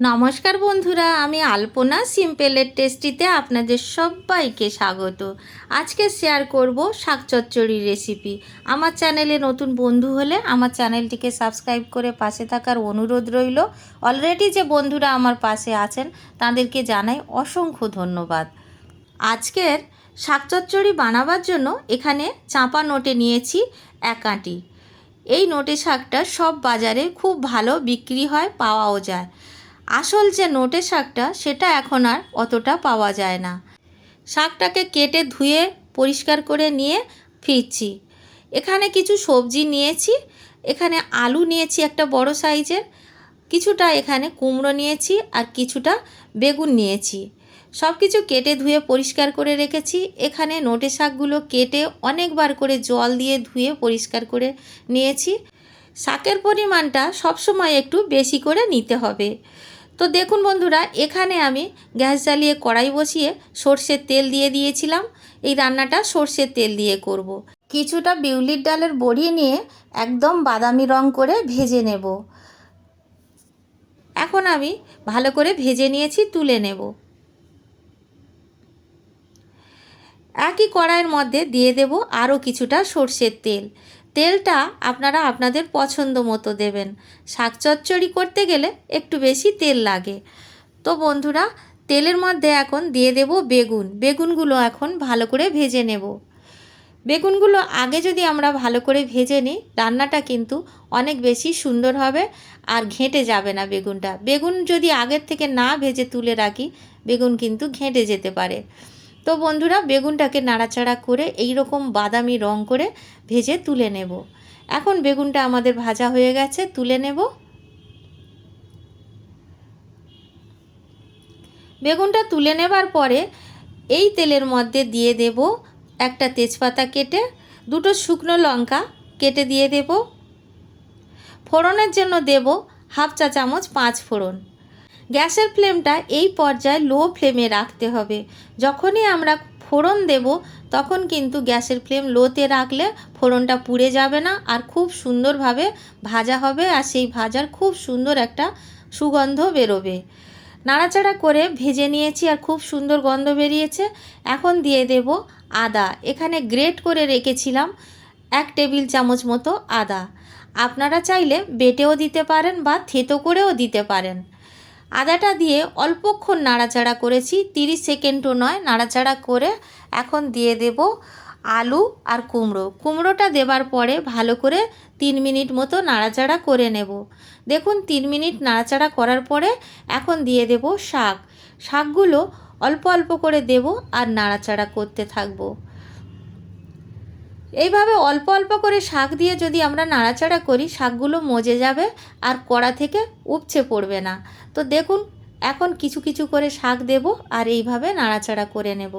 নমস্কার বন্ধুরা, আমি আলপনা সিম্পলের টেস্টিতে আপনাদের সবাইকে স্বাগত। আজকে শেয়ার করব শাক চচ্চড়ি রেসিপি। আমার চ্যানেলে নতুন বন্ধু হলে আমার চ্যানেলটিকে সাবস্ক্রাইব করে পাশে থাকার অনুরোধ রইল। অলরেডি যে বন্ধুরা আমার পাশে আছেন, তাদেরকে জানাই অসংখ্য ধন্যবাদ। আজকের শাক চচ্চড়ি বানাবার জন্য এখানে চাঁপা নোটে নিয়েছি এক আঁটি। এই নোটে শাকটা সব বাজারে খুব ভালো বিক্রি হয়, পাওয়াও যায়। আসল যে নোটে শাকটা, সেটা এখন আর অতটা পাওয়া যায় না। শাকটাকে কেটে ধুয়ে পরিষ্কার করে নিয়ে ফিরছি। এখানে কিছু সবজি নিয়েছি, এখানে আলু নিয়েছি একটা বড় সাইজের, কিছুটা এখানে কুমড়ো নিয়েছি আর কিছুটা বেগুন নিয়েছি। সব কিছু কেটে ধুয়ে পরিষ্কার করে রেখেছি। এখানে নোটে শাকগুলো কেটে অনেকবার করে জল দিয়ে ধুয়ে পরিষ্কার করে নিয়েছি। শাকের পরিমাণটা সবসময় একটু বেশি করে নিতে হবে। তো দেখুন বন্ধুরা, এখানে আমি গ্যাস জ্বালিয়ে কড়াই বসিয়ে সর্ষের তেল দিয়ে দিয়েছিলাম। এই রান্নাটা সর্ষের তেল দিয়ে করব। কিছুটা বিউলির ডালের বড়ি নিয়ে একদম বাদামি রং করে ভেজে নেব। এখন আমি ভালো করে ভেজে নিয়েছি, তুলে নেব। একই কড়াইয়ের মধ্যে দিয়ে দেব আরও কিছুটা সর্ষের তেল। তেলটা আপনারা আপনাদের পছন্দ মতো দেবেন। শাক চচ্চড়ি করতে গেলে একটু বেশি তেল লাগে। তো বন্ধুরা, তেলের মধ্যে এখন দিয়ে দেব বেগুন। বেগুনগুলো এখন ভালো করে ভেজে নেব। বেগুনগুলো আগে যদি আমরা ভালো করে ভেজে নিই, রান্নাটা কিন্তু অনেক বেশি সুন্দর হবে আর ঘেঁটে যাবে না বেগুনটা। বেগুন যদি আগের থেকে না ভেজে তুলে রাখি, বেগুন কিন্তু ঘেঁটে যেতে পারে। তো বন্ধুরা, বেগুনটাকে নাড়াচাড়া করে এই রকম বাদামি রং করে ভেজে তুলে নেব। এখন বেগুনটা আমাদের ভাজা হয়ে গেছে, তুলে নেব। বেগুনটা তুলে নেবার পরে এই তেলের মধ্যে দিয়ে দেব একটা তেজপাতা কেটে, দুটো শুকনো লঙ্কা কেটে দিয়ে দেব। ফোড়নের জন্য দেব হাফ চা চামচ পাঁচ ফোড়ন। গ্যাসের ফ্লেমটা এই পর্যায়ে লো ফ্লেমে রাখতে হবে। যখনই আমরা ফোড়ন দেব, তখন কিন্তু গ্যাসের ফ্লেম লোতে রাখলে ফোড়নটা পুড়ে যাবে না আর খুব সুন্দরভাবে ভাজা হবে আর সেই ভাজার খুব সুন্দর একটা সুগন্ধ বেরোবে। নাড়াচাড়া করে ভেজে নিয়েছি আর খুব সুন্দর গন্ধ বেরিয়েছে। এখন দিয়ে দেব আদা। এখানে গ্রেট করে রেখেছিলাম এক টেবিল চামচ মতো আদা। আপনারা চাইলে বেটেও দিতে পারেন বা থেতো করেও দিতে পারেন। আদাটা দিয়ে অল্পক্ষণ নাড়াচাড়া করেছি, তিরিশ সেকেন্ডও নয়, নাড়াচাড়া করে এখন দিয়ে দেব আলু আর কুমড়ো। কুমড়োটা দেবার পরে ভালো করে তিন মিনিট মতো নাড়াচাড়া করে নেব। দেখুন, তিন মিনিট নাড়াচাড়া করার পরে এখন দিয়ে দেব শাক। শাকগুলো অল্প অল্প করে দেব আর নাড়াচাড়া করতে থাকব। এইভাবে অল্প অল্প করে শাক দিয়ে যদি আমরা নাড়াচাড়া করি, শাকগুলো মজে যাবে আর কড়া থেকে উপচে পড়বে না। তো দেখুন, এখন কিছু কিছু করে শাক দেব আর এইভাবে নাড়াচাড়া করে নেব।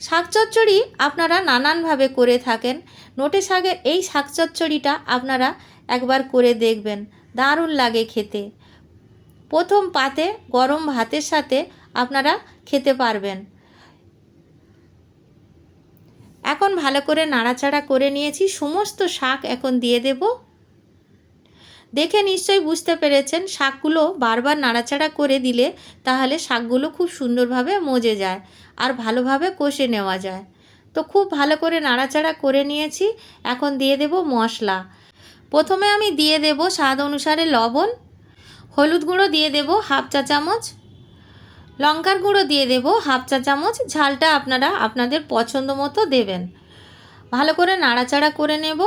শাক চচ্চড়ি আপনারা নানানভাবে করে থাকেন। নোটে শাকের এই শাক চচ্চড়িটা আপনারা একবার করে দেখবেন। দারুণ লাগে খেতে। প্রথম পাতে গরম ভাতের সাথে আপনারা খেতে পারবেন। এখন ভালো করে নাড়াচাড়া করে নিয়েছি, সমস্ত শাক এখন দিয়ে দেব। দেখে নিশ্চয়ই বুঝতে পেরেছেন, শাকগুলো বারবার নাড়াচাড়া করে দিলে তাহলে শাকগুলো খুব সুন্দরভাবে মজে যায় আর ভালোভাবে কষে নেওয়া যায়। তো খুব ভালো করে নাড়াচাড়া করে নিয়েছি, এখন দিয়ে দেব মশলা। প্রথমে আমি দিয়ে দেব স্বাদ অনুসারে লবণ, হলুদ গুঁড়ো দিয়ে দেব হাফ চা চামচ লঙ্কার গুঁড়ো দিয়ে দেব হাফ চা চামচ। ঝালটা আপনারা আপনাদের পছন্দ মতো দেবেন। ভালো করে নাড়াচাড়া করে নেব।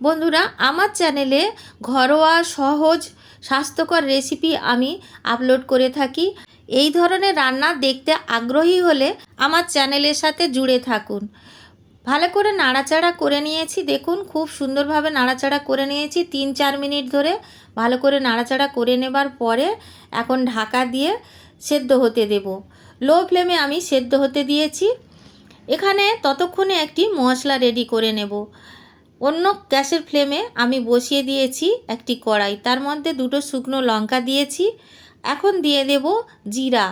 বন্ধুরা, আমার চ্যানেলে ঘরোয়া, সহজ, স্বাস্থ্যকর রেসিপি আমি আপলোড করে থাকি। এই ধরনের রান্না দেখতে আগ্রহী হলে আমার চ্যানেলের সাথে জুড়ে থাকুন। ভালো করে নাড়াচাড়া করে নিয়েছি। দেখুন, খুব সুন্দরভাবে নাড়াচাড়া করে নিয়েছি। তিন চার মিনিট ধরে ভালো করে নাড়াচাড়া করে নেবার পরে এখন ঢাকা দিয়ে সেদ্ধ হতে দেব। লো ফ্লেমে আমি সেদ্ধ হতে দিয়েছি। এখানে ততক্ষণে একটি মশলা রেডি করে নেব। অন্য গ্যাসের ফ্লেমে আমি বসিয়ে দিয়েছি একটি কড়াই। তার মধ্যে দুটো শুকনো লঙ্কা দিয়েছি। এখন দিয়ে দেব জিরা।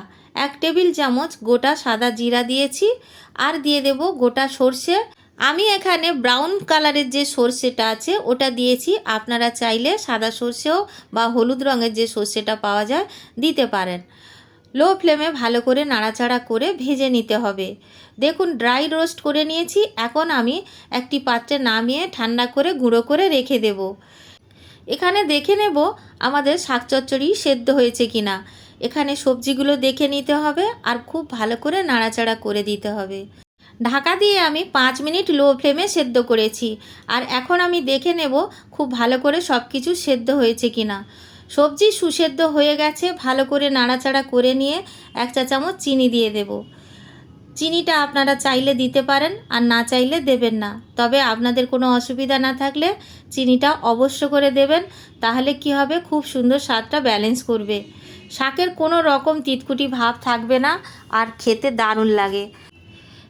এক টেবিল চামচ গোটা সাদা জিরা দিয়েছি আর দিয়ে দেব গোটা সর্ষে। আমি এখানে ব্রাউন কালারের যে সর্ষেটা আছে, ওটা দিয়েছি। আপনারা চাইলে সাদা সর্ষেও বা হলুদ রঙের যে সর্ষেটা পাওয়া যায়, দিতে পারেন। লো ফ্লেমে ভালো করে নাড়াচাড়া করে ভেজে নিতে হবে। দেখুন ড্রাই রোস্ট করে নিয়েছি। এখন আমি একটি পাত্রে নামিয়ে ঠান্ডা করে গুঁড়ো করে রেখে দেব। এখানে দেখে নেব আমাদের শাক চচ্চড়ি সেদ্ধ হয়েছে কিনা। এখানে সবজিগুলো দেখে নিতে হবে আর খুব ভালো করে নাড়াচাড়া করে দিতে হবে। ঢাকা দিয়ে আমি পাঁচ মিনিট লো ফ্লেমে সেদ্ধ করেছি। আর এখন আমি দেখে নেব খুব ভালো করে সব কিছু সেদ্ধ হয়েছে কিনা। সবজি সুসেদ্ধ হয়ে গেছে, ভালো করে নাড়াচাড়া করে নিয়ে এক চা চামচ চিনি দিয়ে দেব। চিনিটা আপনারা চাইলে দিতে পারেন আর না চাইলে দেবেন না। তবে আপনাদের কোনো অসুবিধা না থাকলে চিনিটা অবশ্য করে দেবেন, তাহলে কি হবে? খুব সুন্দর স্বাদটা ব্যালেন্স করবে। শাকের কোনো রকম তিতকুটি ভাব থাকবে না আর খেতে দারুণ লাগে।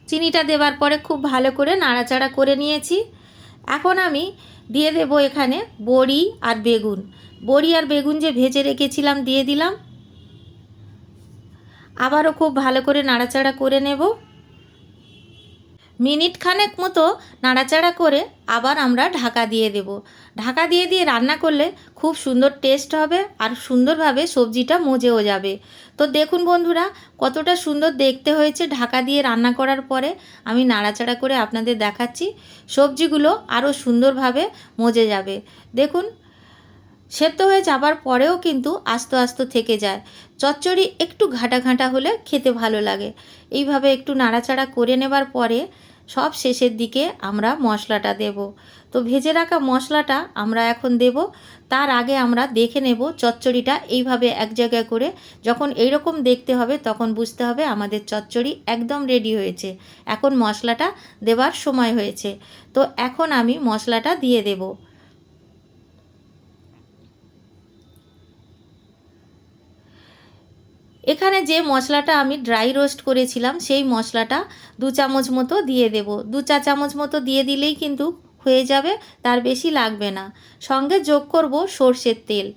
চিনিটা দেওয়ার পরে খুব ভালো করে নাড়াচাড়া করে নিয়েছি। এখন আমি দিয়ে দেব এখানে বড়ি আর বেগুন। বড়ি আর বেগুন যে ভেজে রেখেছিলাম, দিয়ে দিলাম। আবারও খুব ভালো করে নাড়াচাড়া করে নেব। মিনিট খানেক মতো নাড়াচাড়া করে আবার আমরা ঢাকা দিয়ে দেব। ঢাকা দিয়ে দিয়ে রান্না করলে খুব সুন্দর টেস্ট হবে আর সুন্দরভাবে সবজিটা মজেও যাবে। তো দেখুন বন্ধুরা, কতটা সুন্দর দেখতে হয়েছে ঢাকা দিয়ে রান্না করার পরে। আমি নাড়াচাড়া করে আপনাদের দেখাচ্ছি, সবজিগুলো আরও সুন্দরভাবে মজে যাবে। দেখুন, সেদ্ধ হয়ে যাবার পরেও কিন্তু আস্তে আস্তে থেকে যায়। চচ্চড়ি একটু ঘাটা ঘাঁটা হলে খেতে ভালো লাগে। এইভাবে একটু নাড়াচাড়া করে নেবার পরে সব শেষের দিকে আমরা মশলাটা দেব। তো ভেজে রাখা মশলাটা আমরা এখন দেব। তার আগে আমরা দেখে নেব চচ্চড়িটা এইভাবে এক জায়গায় করে। যখন এইরকম দেখতে হবে তখন বুঝতে হবে আমাদের চচ্চড়ি একদম রেডি হয়েছে। এখন মশলাটা দেবার সময় হয়েছে। তো এখন আমি মশলাটা দিয়ে দেবো। এখানে যে মশলাটা আমি ড্রাই রোস্ট করেছিলাম, সেই মশলাটা দু চামচ মতো দিয়ে দেব। দু চা চামচ মতো দিয়ে দিলেই কিন্তু হয়ে যাবে, তার বেশি লাগবে না। সঙ্গে যোগ করব সর্ষের তেল।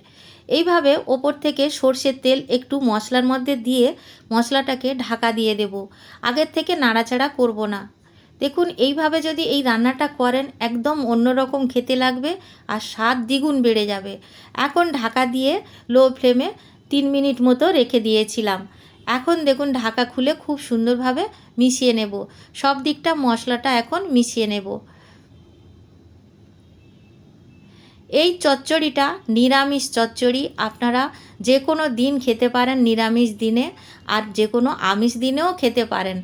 এইভাবে ওপর থেকে সর্ষের তেল একটু মশলার মধ্যে দিয়ে মশলাটাকে ঢাকা দিয়ে দেব। আগের থেকে নাড়াচাড়া করব না। দেখুন, এইভাবে যদি এই রান্নাটা করেন, একদম অন্যরকম খেতে লাগবে আর স্বাদ দ্বিগুণ বেড়ে যাবে। এখন ঢাকা দিয়ে লো ফ্লেমে তিন মিনিট মতো রেখে দিয়েছিলাম। এখন দেখুন ঢাকা খুলে খুব সুন্দরভাবে মিশিয়ে নেব। সব দিকটা মশলাটা এখন মিশিয়ে নেব। এই চচ্চড়িটা নিরামিষ চচ্চড়ি, আপনারা যে কোনো দিন খেতে পারেন নিরামিষ দিনে আর যে কোনো আমিষ দিনেও খেতে পারেন।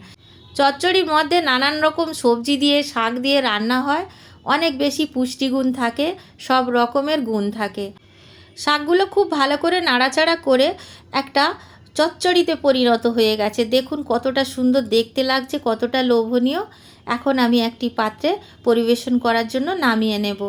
চচ্চড়ির মধ্যে নানান রকম সবজি দিয়ে, শাক দিয়ে রান্না হয়। অনেক বেশি পুষ্টিগুণ থাকে, সব রকমের গুণ থাকে। শাকগুলো খুব ভালো করে নাড়াচাড়া করে একটা চচ্চড়িতে পরিণত হয়ে গেছে। দেখুন কতটা সুন্দর দেখতে লাগছে, কতটা লোভনীয়। এখন আমি একটি পাত্রে পরিবেশন করার জন্য নামিয়ে নেব।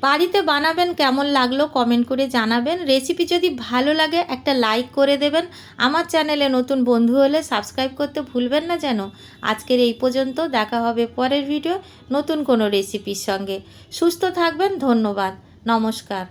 বাড়িতে বানাবেন কেমন লাগল কমেন্ট করে জানাবেন। রেসিপি যদি ভালো লাগে একটা লাইক করে দেবেন। আমার চ্যানেলে নতুন বন্ধু হলে সাবস্ক্রাইব করতে ভুলবেন না যেন। আজকের এই পর্যন্ত, দেখা হবে পরের ভিডিও নতুন কোনো রেসিপির সঙ্গে। সুস্থ থাকবেন, ধন্যবাদ। নমস্কার।